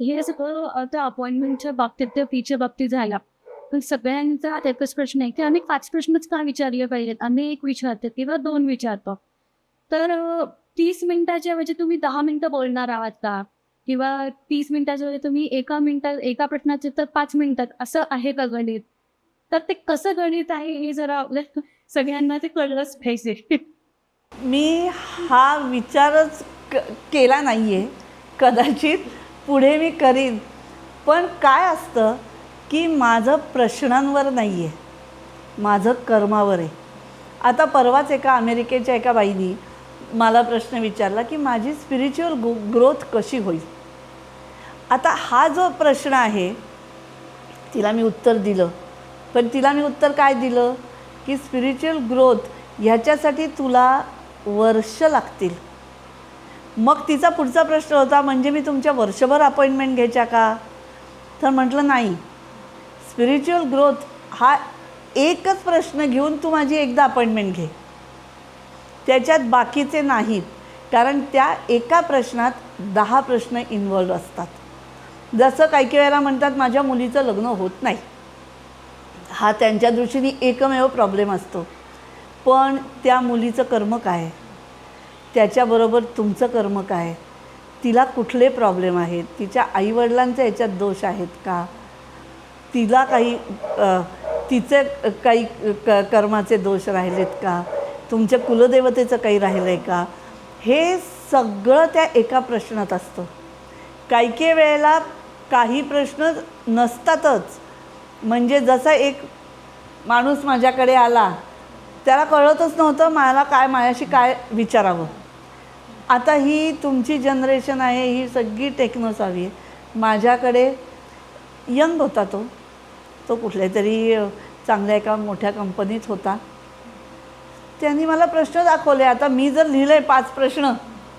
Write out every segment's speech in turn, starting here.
हे सगळं आता अपॉइंटमेंटच्या बाबतीत त्या फीच्या बाबतीत झाला. पण सगळ्यांचा एकच प्रश्न आहे की आम्ही पाच प्रश्नच का विचारले पाहिजेत? आम्ही एक विचारतो किंवा दोन विचारतो तर तीस मिनिटाच्या ऐवजी तुम्ही दहा मिनिटं बोलणार आहात का? किंवा तीस मिनिटाच्या ऐवजी तुम्ही एका मिनिटात एका प्रश्नाचे तर पाच मिनिटात असं आहे का गणित? तर ते कसं गणित आहे हे जरा सगळ्यांना ते कळलंच पाहिजे. मी हा विचारच केला नाहीये. कदाचित पुढे मी करीन. पण काय असतं की माझं प्रश्नांवर नाही आहे माझं कर्मावर आहे. आता परवाच एका अमेरिकेच्या एका बाईनी मला प्रश्न विचारला की माझी स्पिरिच्युअल गो ग्रोथ कशी होईल? आता हा जो प्रश्न आहे तिला मी उत्तर दिलं. पण तिला मी उत्तर काय दिलं? की स्पिरिच्युअल ग्रोथ ह्याच्यासाठी तुला वर्ष लागतील. मग तिचा पुढचा प्रश्न होता म्हणजे मी तुमच्या वर्षभर अपॉइंटमेंट घ्यायच्या का? तर म्हटलं नाही. स्पिरिच्युअल ग्रोथ हा एकच प्रश्न घेऊन तू माझी एकदा अपॉइंटमेंट घे. त्याच्यात बाकीचे नाहीत कारण त्या एका प्रश्नात दहा प्रश्न इन्वॉल्व असतात. जसं काही काही वेळेला म्हणतात माझ्या मुलीचं लग्न होत नाही. हा त्यांच्या दृष्टीने एकमेव प्रॉब्लेम असतो. पण त्या मुलीचं कर्म काय? आहे? त्याच्याबरोबर तुमचं कर्म काय? तिला कुठले प्रॉब्लेम आहेत? तिच्या आईवडिलांचे याच्यात दोष आहेत का? तिला काही तिचे काही क कर्माचे दोष राहिलेत का? तुमच्या कुलदेवतेचं काही राहिलं आहे का? हे सगळं त्या एका प्रश्नात असतं. काही काही वेळेला काही प्रश्न नसतातच. म्हणजे जसा एक माणूस माझ्याकडे आला त्याला कळतच नव्हतं मला काय माझ्याशी काय विचारावं. आता ही तुमची जनरेशन आहे ही सगळी टेक्नोसावी आहे. माझ्याकडे यंग होता तो. तो कुठल्या तरी चांगल्या एका मोठ्या कंपनीत होता. त्यांनी मला प्रश्न दाखवले. आता मी जर लिहिलं आहे पाच प्रश्न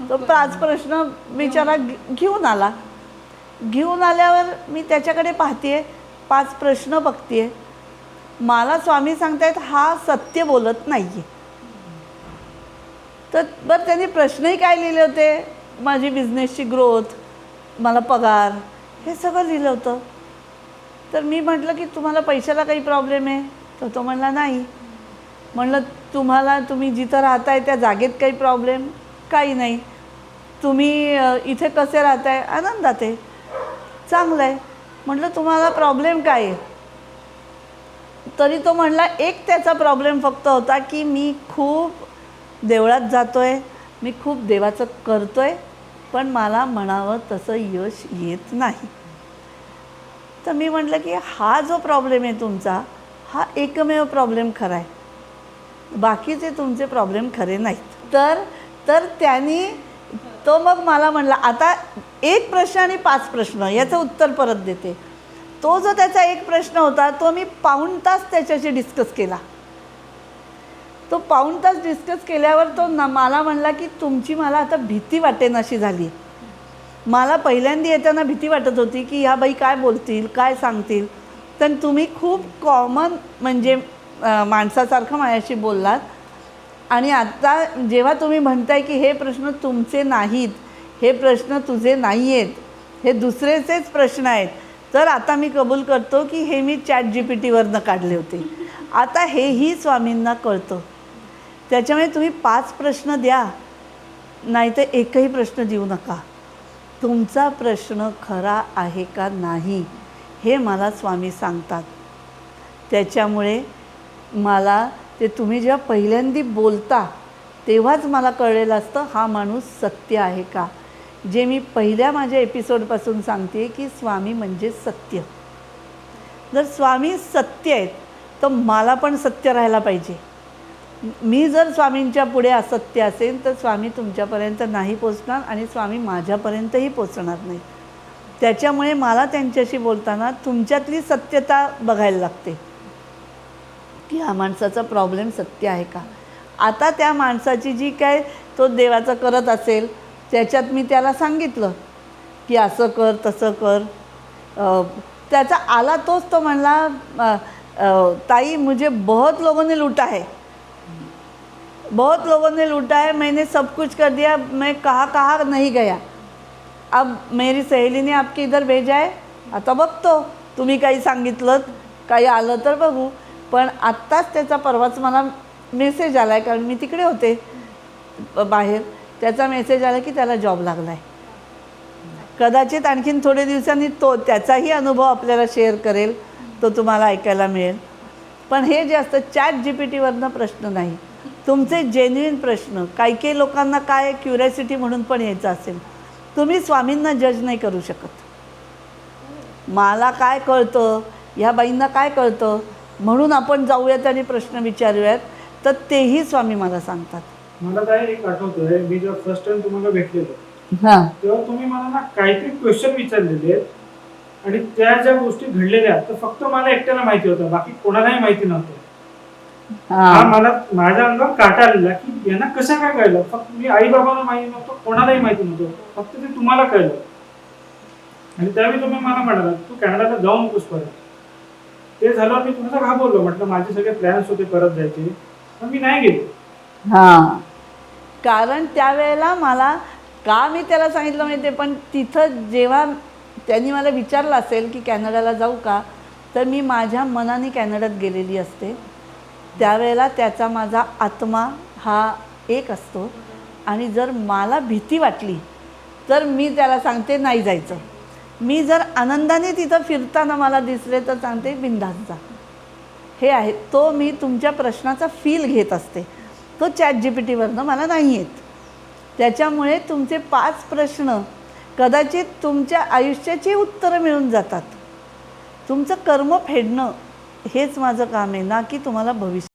तो पाच प्रश्न बिचारा घेऊन आला. घेऊन आल्यावर मी त्याच्याकडे पाहते पाच प्रश्न बघते मला स्वामी सांगतायत हा सत्य बोलत नाही आहे तर बरं त्यांनी प्रश्नही काय लिहिले होते? माझी बिझनेसची ग्रोथ मला पगार हे सगळं लिहिलं होतं. तर मी म्हटलं की तुम्हाला पैशाला काही प्रॉब्लेम आहे? तर तो म्हणला नाही. म्हणलं तुम्हाला तुम्ही जिथं राहताय त्या जागेत काही प्रॉब्लेम काही नाही. तुम्ही इथे कसे राहताय? आनंदात आहे. चांगलं आहे. म्हटलं तुम्हाला प्रॉब्लेम काय आहे? तरी तो म्हणला एक त्याचा प्रॉब्लेम फक्त होता की मी खूप देवळात जातो आहे मी खूप देवाचं करतो आहे पण मला म्हणावं तसं यश येत नाही. तर मी म्हटलं की हा जो प्रॉब्लेम आहे तुमचा हा एकमेव प्रॉब्लेम खरा आहे. बाकीचे तुमचे प्रॉब्लेम खरे नाहीत. तर तर त्यांनी तो मग मला म्हणला आता एक प्रश्न आणि पाच प्रश्न याचं उत्तर परत देते. तो जो त्याचा एक प्रश्न होता तो मी पाऊण तास त्याच्याशी डिस्कस केला. तो पाऊण तास डिस्कस केल्यावर तो न मला म्हणला की तुमची मला आता भीती वाटेनाशी झाली. मला पहिल्यांदा येताना भीती वाटत होती की ह्या बाई काय बोलतील काय सांगतील. तर तुम्ही खूप कॉमन म्हणजे माणसासारखं माझ्याशी बोललात. आणि आता जेव्हा तुम्ही म्हणताय की हे प्रश्न तुमचे नाहीत हे प्रश्न तुझे नाही आहेत हे दुसरेचेच प्रश्न आहेत तर आता मी कबूल करतो की हे मी चॅट जी पी टीवरनं काढले होते. आता हेही स्वामींना कळतं. त्याच्यामुळे तुम्ही पाच प्रश्न द्या नाही तर एकही प्रश्न देऊ नका. तुमचा प्रश्न खरा आहे का नाही हे मला स्वामी सांगतात. त्याच्यामुळे मला ते तुम्ही जेव्हा पहिल्यांदी बोलता तेव्हाच मला कळलेलं असतं हा माणूस सत्य आहे का? जे मी पहिल्या माझ्या एपिसोडपासून सांगते की स्वामी म्हणजे सत्य. जर स्वामी सत्य आहेत तर मला पण सत्य राहायला पाहिजे. मी जर स्वामींच्या पुढे असत्य असेल तर स्वामी तुमच्यापर्यंत नाही पोचणार आणि स्वामी माझ्यापर्यंतही पोचणार नाही. त्याच्यामुळे मला त्यांच्याशी बोलताना तुमच्यातली सत्यता बघायला लागते. की हा माणसाचा प्रॉब्लेम सत्य आहे का? आता त्या माणसाची जी काय तो देवाचं करत असेल त्याच्यात मी त्याला सांगितलं की असं कर तसं कर. त्याचा आला तोच तो म्हणला ताई मुझे बहुत लोगों ने आहे है. बहुत लोगों ने लूटा है मैंने सब कुछ कर दिया मैं कहाँ कहाँ नहीं गया। अब मेरी सहेली ने आपके इधर भेजा है? आता बघतो तुम्ही काही सांगितलं काही आलं तर बघू. पण आत्ताच त्याचा परवाच मला मेसेज आला आहे कारण मी तिकडे होते बाहेर. त्याचा मेसेज आला की त्याला जॉब लागला आहे कदाचित आणखीन थोडे दिवसांनी तो त्याचाही अनुभव आपल्याला शेअर करेल तो तुम्हाला ऐकायला मिळेल. पण हे जे असतं चॅट जी पी टीवरनं प्रश्न नाही. तुमचे जेन्युइन प्रश्न. काही काही लोकांना काय क्युरियासिटी म्हणून पण यायचं असेल. तुम्ही स्वामींना जज नाही करू शकत. मला काय कळतं? ह्या बाईंना काय कळतं? म्हणून आपण जाऊयात आणि प्रश्न विचारूयात. तर तेही स्वामी मला सांगतात. मला काय एक आठवतंय. मी जेव्हा फर्स्ट टाइम तुम्हाला भेटलेलो हां. तेव्हा तुम्ही मला ना काहीतरी क्वेश्चन विचारलेले आणि त्या ज्या गोष्टी घडलेल्या तर फक्त मला एकट्याला माहिती होतं. बाकी कोणालाही माहिती नव्हतं. हा. मला माझ्या अंगावर काटा आलेला की यांना कसं काय कळलं? फक्त मी आई बाबांना माहिती नव्हतं कोणालाही माहिती नव्हतं. फक्त ते तुम्हाला कळलं. आणि त्यावेळी तुम्ही मला म्हणाला तू कॅनडाला जाऊ नकोस परत. ते झाल्यावर मी तुम्हाला घाबरलो. म्हटलं माझे सगळे प्लॅन्स होते परत जायचे. पण मी नाही गेलो. हां. कारण त्यावेळेला मला का मी त्याला सांगितलं माहिती आहे पण तिथं जेव्हा त्यांनी मला विचारलं असेल की कॅनडाला जाऊ का तर मी माझ्या मनाने कॅनडात गेलेली असते. त्यावेळेला त्याचा माझा आत्मा हा एक असतो. आणि जर मला भीती वाटली तर मी त्याला सांगते नाही जायचं. मी जर आनंदाने तिथं फिरताना मला दिसले तर सांगते बिंदास जा. हे आहे. तो मी तुमच्या प्रश्नाचा फील घेत असते. तो चॅट जी पी टीवरनं मला नाही येत. त्याच्यामुळे तुमचे पाच प्रश्न कदाचित तुमच्या आयुष्याची उत्तरं मिळून जातात. तुमचं कर्म फेडणं हेच माझं काम आहे ना की तुम्हाला भविष्य